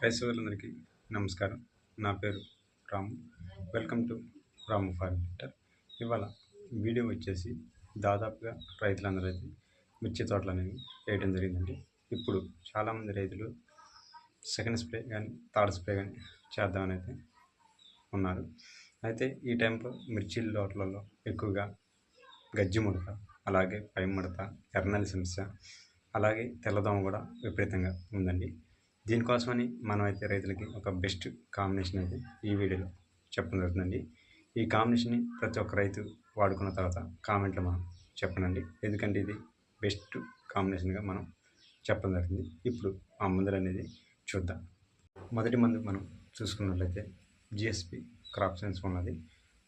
క్రైస్తవులందరికీ నమస్కారం. నా పేరు Ramu. Welcome to Ramu farm filter ఇవాళ వీడియో వచ్చేసి దాదాపుగా రైతులందరూ అయితే మిర్చి తోటలు అనేవి వేయడం జరిగిందండి. ఇప్పుడు చాలామంది రైతులు సెకండ్ స్ప్రే కానీ థర్డ్ స్ప్రే కానీ చేద్దామని అయితే ఉన్నారు. అయితే ఈ టైంలో మిర్చి తోటలలో ఎక్కువగా గజ్జి ముడత అలాగే పై ముడత ఎర్నల్ సమస్య అలాగే తెల్లదోమ కూడా విపరీతంగా ఉందండి. దీనికోసమని మనం అయితే రైతులకి ఒక బెస్ట్ కాంబినేషన్ అయితే ఈ వీడియోలో చెప్పడం జరుగుతుందండి. ఈ కాంబినేషన్ని ప్రతి ఒక్క రైతు వాడుకున్న తర్వాత కామెంట్లో మనం చెప్పనండి. ఎందుకంటే ఇది బెస్ట్ కాంబినేషన్గా మనం చెప్పడం జరుగుతుంది. ఇప్పుడు ఆ మందులు అనేది చూద్దాం. మొదటి మందు మనం చూసుకున్నట్లయితే జిఎస్పి క్రాప్ సైన్స్ ఉన్నది.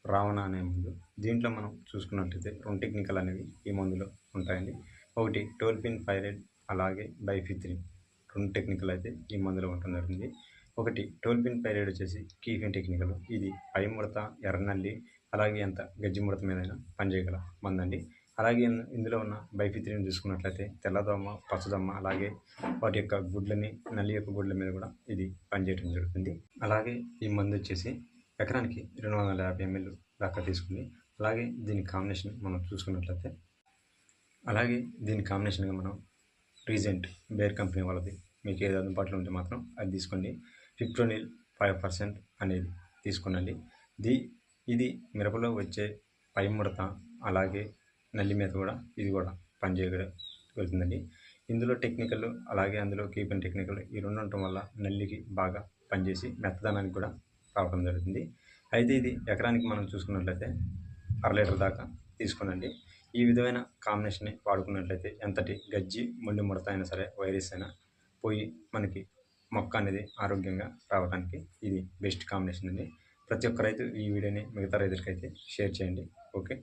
రావణ అనే మందు. దీంట్లో మనం చూసుకున్నట్లయితే రెండు టెక్నికల్ అనేవి ఈ మందులో ఉంటాయండి. ఒకటి టోల్పిన్ పైరైడ్ అలాగే బైఫిత్రిన్ రెండు టెక్నికల్ అయితే ఈ మందులో ఉండటం జరిగింది. ఒకటి టోల్పిన్ పైరేడ్ వచ్చేసి కీఫిన్ టెక్నికల్ ఇది పై ముడత ఎర్రనల్లి అలాగే ఎంత గజ్జి ముడత మీదైనా పనిచేయగల మందండి. అలాగే ఇందులో ఉన్న బైఫిత్రిని చూసుకున్నట్లయితే తెల్లదోమ పచ్చదోమ అలాగే వాటి యొక్క గుడ్లని నల్లి యొక్క గుడ్ల మీద కూడా ఇది పనిచేయడం జరుగుతుంది. అలాగే ఈ మందు వచ్చేసి ఎకరానికి రెండు వందల యాభై ఎంఎల్ దాకా తీసుకుంది. అలాగే దీని కాంబినేషన్ మనం చూసుకున్నట్లయితే అలాగే దీని కాంబినేషన్గా మనం రీజెంట్ బేర్ కంపెనీ వాళ్ళది. మీకు ఏది అందుబాటులో ఉంటే మాత్రం అది తీసుకోండి. ఫిప్రోనిల్ ఫైవ్ పర్సెంట్ అనేది తీసుకోనండి. ది ఇది మిరపలో వచ్చే పై ముడత అలాగే నల్లి మీద కూడా ఇది కూడా పనిచేయగలుగుతుందండి ఇందులో టెక్నికల్ అలాగే అందులో కీపెన్ టెక్నికల్ ఈ రెండు ఉండటం వల్ల నల్లికి బాగా పనిచేసి మెత్తదనానికి కూడా రావడం జరుగుతుంది. అయితే ఇది ఎకరానికి మనం చూసుకున్నట్లయితే అర లీటర్ దాకా తీసుకునండి. ఈ విధమైన కాంబినేషన్ని వాడుకున్నట్లయితే ఎంతటి గజ్జి మొండి ముడత అయినా సరే వైరస్ అయినా పోయి మనకి మొక్క అనేది ఆరోగ్యంగా రావడానికి ఇది బెస్ట్ కాంబినేషన్ అండి. ప్రతి ఒక్క రైతు ఈ వీడియోని మిగతా రైతులకైతే షేర్ చేయండి. ఓకే